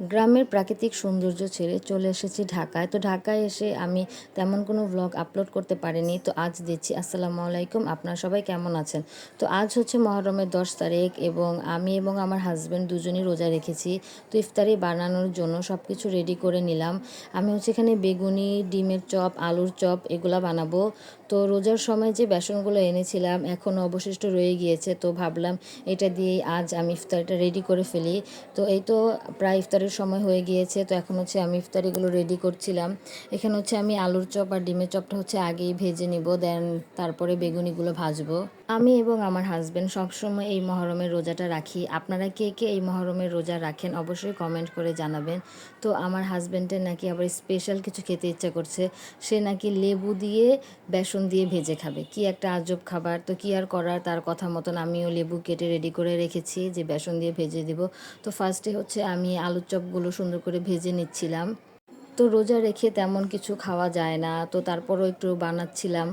গ্রামের প্রাকৃতিক সৌন্দর্য ছেড়ে চলে এসেছি ঢাকায়। তো ঢাকায় এসে আমি তেমন কোনো ব্লগ আপলোড করতে পারিনি। তো আজ দিচ্ছি। আসসালামু আলাইকুম। আপনারা সবাই কেমন আছেন? তো আজ হচ্ছে মহরমের দশ তারিখ এবং আমি এবং আমার হাজব্যান্ড দুজনই রোজা রেখেছি। তো ইফতারি বানানোর জন্য সব কিছু রেডি করে নিলাম। আমি হচ্ছে এখানে বেগুনি, ডিমের চপ, আলুর চপ এগুলা বানাবো। তো রোজার সময় যে বেসনগুলো এনেছিলাম এখনও অবশিষ্ট রয়ে গিয়েছে। তো ভাবলাম এটা দিয়েই আজ আমি ইফতারিটা রেডি করে ফেলি। তো এই তো প্রায় ইফতারের সময় হয়ে গিয়েছে, তো এখন হচ্ছে আমি ইফতারিগুলো রেডি করছিলাম। এখানে হচ্ছে আমি আলুর চপ আর ডিমের চপটা হচ্ছে আগেই ভেজে নিব দেন তারপরে বেগুনিগুলো ভাজবো। আমি এবং আমার হাজব্যান্ড সবসময় এই মহরমের রোজাটা রাখি। আপনারা কে কে এই মহরমের রোজা রাখেন অবশ্যই কমেন্ট করে জানাবেন। তো আমার হাজব্যান্ডের নাকি আবার স্পেশাল কিছু খেতে ইচ্ছা করছে, সে নাকি লেবু দিয়ে বেসন দিয়ে ভেজে খাবে। কি একটা আজব খাবার, তো কি আর করার তার কথা মতন আমিও লেবু কেটে রেডি করে রেখেছি, যে বেসন দিয়ে ভেজে দিব। তো ফার্স্টে হচ্ছে আমি আলুর চপগুলো সুন্দর করে ভেজে নিচ্ছিলাম। তো রোজা রেখে তেমন কিছু খাওয়া যায় না, তো তারপরও একটু বানাচ্ছিলাম।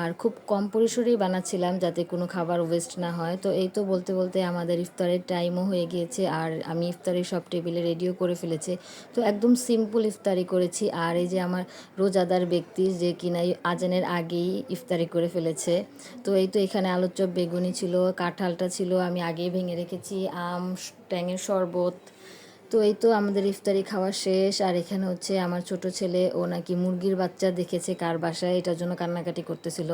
আর খুব কম পরিসরেই বানাচ্ছিলাম যাতে কোনো খাবার ওয়েস্ট না হয়। তো এই তো বলতে বলতে আমাদের ইফতারের টাইমও হয়ে গিয়েছে আর আমি ইফতারি সব টেবিলে রেডিও করে ফেলেছি। তো একদম সিম্পল ইফতারি করেছি আর এই যে আমার রোজাদার ব্যক্তি যে কিনা আজানের আগেই ইফতারি করে ফেলেছে। তো এই তো এখানে আলুর চপ বেগুনি ছিল, কাঁঠালটা ছিল, আমি আগেই ভেঙে রেখেছি, আম, ট্যাঙের শরবত তো এই তো আমাদের ইফতারি খাওয়া শেষ, আর এখানে হচ্ছে আমার ছোট ছেলে, ও নাকি মুরগির বাচ্চা দেখেছে কার বাসায়, এটার জন্য কান্নাকাটি করতেছিল।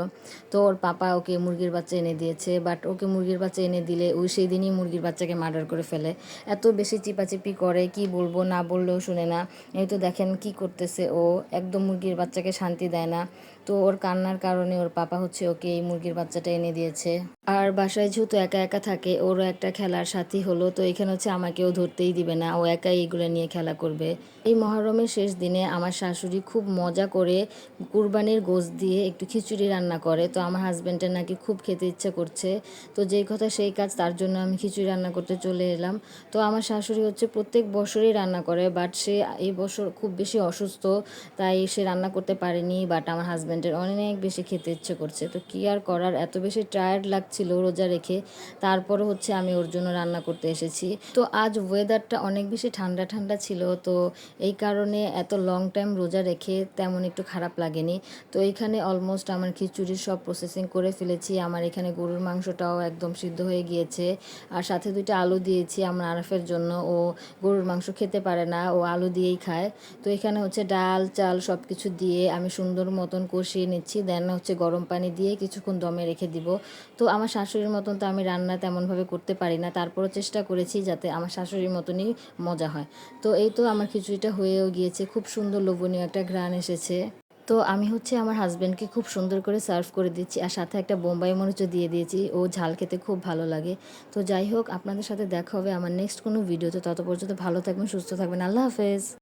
তো ওর পাপা ওকে মুরগির বাচ্চা এনে দিয়েছে বাট ওকে মুরগির বাচ্চা এনে দিলে ওই সেই দিনই মুরগির বাচ্চাকে মার্ডার করে ফেলে। এত বেশি চিপাচিপি করে, কি বলব না বললেও শুনে না। এই তো দেখেন কি করতেছে ও, একদম মুরগির বাচ্চাকে শান্তি দেয় না। তো ওর কান্নার কারণে ওর পাপা হচ্ছে ওকে এই মুরগির বাচ্চাটা এনে দিয়েছে। আর বাসায় যেহেতু একা একা থাকে, ওরও একটা খেলার সাথী হলো, তো এখানে হচ্ছে আমাকেও ধরতেই দিবে না, ও একাই এগুলো নিয়ে খেলা করবে। এই মহরমের শেষ দিনে আমার শাশুড়ি খুব মজা করে কুরবানির গোশ দিয়ে একটু খিচুড়ি রান্না করে, তো আমার হাজব্যান্ডের নাকি খুব খেতে ইচ্ছে করছে। তো যেই কথা সেই কাজ, তার জন্য আমি খিচুড়ি রান্না করতে চলে এলাম। তো আমার শাশুড়ি হচ্ছে প্রত্যেক বছরই রান্না করে, বাট সে এই বছর খুব বেশি অসুস্থ, তাই সে রান্না করতে পারেনি, বাট আমার হাজব্যান্ডের অনেক বেশি খেতে ইচ্ছে করছে। তো কী আর করার? এত বেশি টায়ার্ড লাগছিল রোজা রেখে। তারপরও হচ্ছে আমি ওর জন্য রান্না করতে এসেছি। তো আজ ওয়েদারটা অনেক বেশি ঠান্ডা ঠান্ডা ছিল। তো এই কারণে এত লং টাইম রোজা রেখে তেমন একটু খারাপ লাগেনি। তো এখানে অলমোস্ট আমার খিচুড়ির সব প্রসেসিং করে ফেলেছি। আমার এখানে গরুর মাংসটাও একদম সিদ্ধ হয়ে গিয়েছে। আর সাথে দুইটা আলু দিয়েছি আমার আরফের জন্য। ও গরুর মাংস খেতে পারে না। ও আলু দিয়েই খায়। তো এখানে হচ্ছে ডাল, চাল সব কিছু দিয়ে আমি সুন্দর মতন কষিয়ে নিচ্ছি দেন হচ্ছে গরম পানি দিয়ে কিছুক্ষণ দমে রেখে দিব। তো আমার শাশুড়ির মতন তো আমি রান্না তেমনভাবে করতে পারি না, তারপরও চেষ্টা করেছি যাতে আমার শাশুড়ির মতনই মজা হয়। তো এই তো আমার খিচুড়িটা হয়েও গিয়েছে, খুব সুন্দর লোভনীয় একটা ঘ্রাণ এসেছে। তো আমি হচ্ছে আমার হাজব্যান্ডকে খুব সুন্দর করে সার্ভ করে দিচ্ছি, আর সাথে একটা বোম্বাই মরিচও দিয়ে দিয়েছি, ও ঝাল খেতে খুব ভালো লাগে। তো যাই হোক, আপনাদের সাথে দেখা হবে আমার নেক্সট কোনো ভিডিওতে তত পর্যন্ত ভালো থাকবেন, সুস্থ থাকবেন, আল্লাহ হাফেজ।